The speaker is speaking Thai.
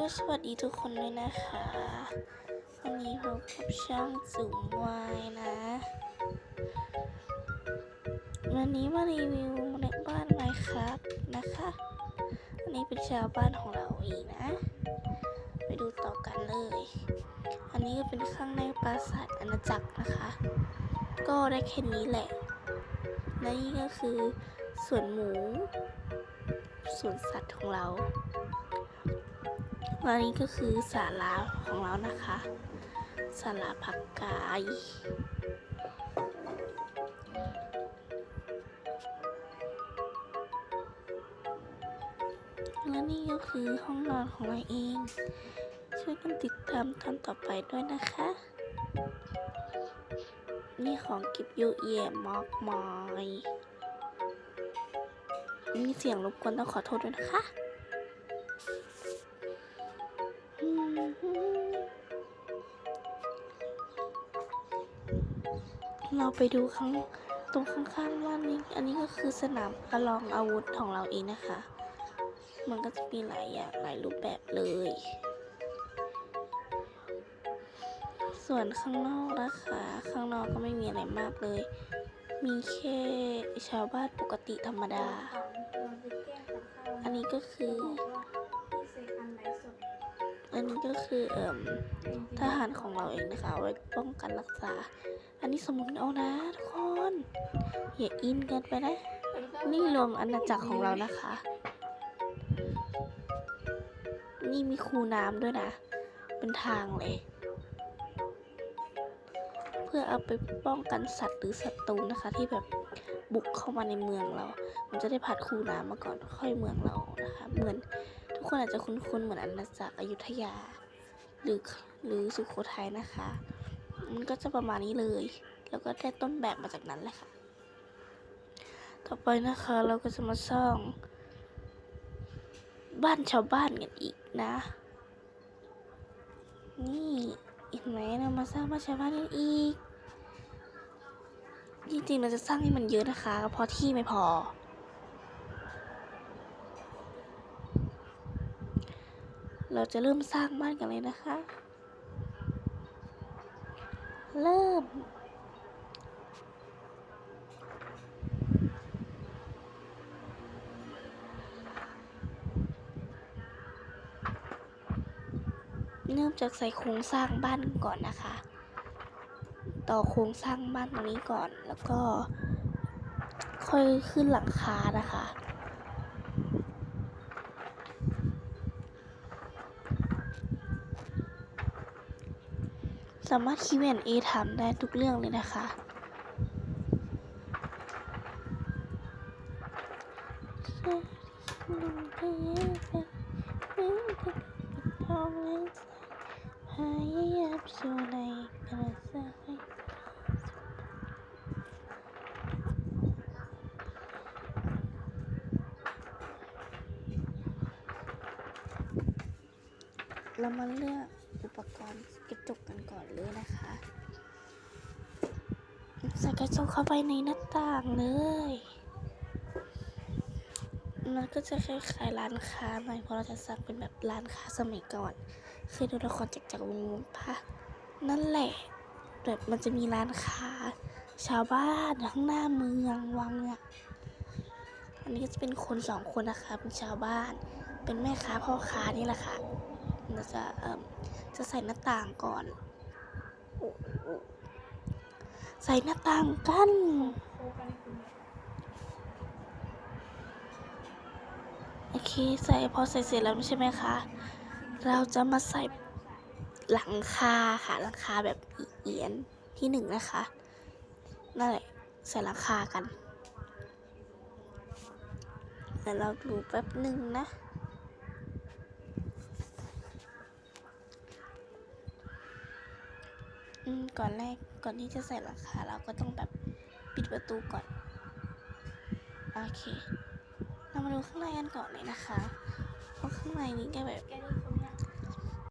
ก็สวัสดีทุกคนเลยนะคะ วันนี้พบกับช่องสูงวัยนะ วันนี้มารีวิวในบ้านไมครับนะคะอันนี้เป็นชาวบ้านของเราเองนะ ไปดูต่อกันเลย อันนี้ก็เป็นข้างในปราสาทอาณาจักรนะคะ ก็ได้แค่นี้แหละและนี่ก็คือสวนหมูสวนสัตว์ของเรา และนี่ก็คือศาลาของเรานะคะศาลาพักกาย และนี่ก็คือห้องนอนของเราเอง ช่วยกันติดตามตอนต่อไปด้วยนะคะ นี่ของกิบยูเอียมอกมอย มีเสียงรบกวนต้องขอโทษด้วยนะคะ เราไปดูข้างตรงข้างๆว่านี้อันนี้ก็คือสนามประลองอาวุธของเราเองนะคะ มันก็จะมีหลายอย่างหลายรูปแบบเลย ส่วนข้างนอกนะคะ ข้างนอกก็ไม่มีอะไรมากเลย มีแค่ชาวบ้านปกติธรรมดา อันนี้ก็คือ อันนี้ก็คือเอ่มทหารของเราเองนะคะไว้ป้องกันรักษา อันนี้สมุนเอานะทุกคนอย่าอินเกันไปนะนี่รวมอาณาจักรของเรานะคะ นี่มีคูน้ำด้วยนะ เป็นทางเลย เพื่อเอาไปป้องกันสัตว์หรือศัตรูนะคะ ที่แบบบุกเข้ามาในเมืองเรา มันจะได้ผ่านคูน้ำมาก่อนค่อยเมืองเรานะคะ เหมือน ทุกคนอาจจะคุ้นๆเหมือนอาณาจักรอยุธยา หรือหรือสุโขทัยนะคะ มันก็จะประมาณนี้เลย แล้วก็ได้ต้นแบบมาจากนั้นแหละค่ะ ต่อไปนะคะเราก็จะมาสร้าง บ้านชาวบ้านกันอีกนะ นี่เห็นไหมเรามาสร้างบ้านชาวบ้านกันอีกจริงๆเราจะสร้างให้มันเยอะนะคะเพราะที่ไม่พอ เราจะเริ่มสร้างบ้านกันเลยนะคะ เริ่มเริ่มจากใส่โครงสร้างบ้านก่อนนะคะ ต่อโครงสร้างบ้านตรงนี้ก่อน แล้วก็ค่อยขึ้นหลังคานะคะ สามารถคิวแอนเอถามได้ทุกเรื่องเลยนะคะ เรามาเลือก ปกรณ์กระจกกันก่อนเลยนะคะ ใส่กระจกเข้าไปในหน้าต่างเลยมันก็จะคล้ายๆร้านค้าหน่อยเพราะเราจะสร้างเป็นแบบร้านค้าสมัยก่อนเคยดูละครจากจากวงวงปะนั่นแหละแบบมันจะมีร้านค้า ชาวบ้านข้างหน้าเมืองวังอะ่ะอันนี้ก็จะเป็นคนสองคนนะคะเป็นชาวบ้าน เป็นแม่ค้าพ่อค้านี่แหละค่ะ เราจะเอ่มจะใส่หน้าต่างก่อน ใส่หน้าต่างกันโอเคใส่พอใส่เสร็จแล้วใช่ไหมคะ เราจะมาใส่หลังคาค่ะหลังคาแบบเอียนที่หนึ่งนะคะนั่นแหละใส่หลังคากันเดี๋ยวเราดูแป๊บหนึ่งนะ อืม ก่อนแรกก่อนที่จะใส่หลังคาเราก็ต้องแบบปิดประตูก่อน โอเค เรามาดูข้างในกันก่อนเลยนะคะ เพราะข้างในนี้ก็แบบ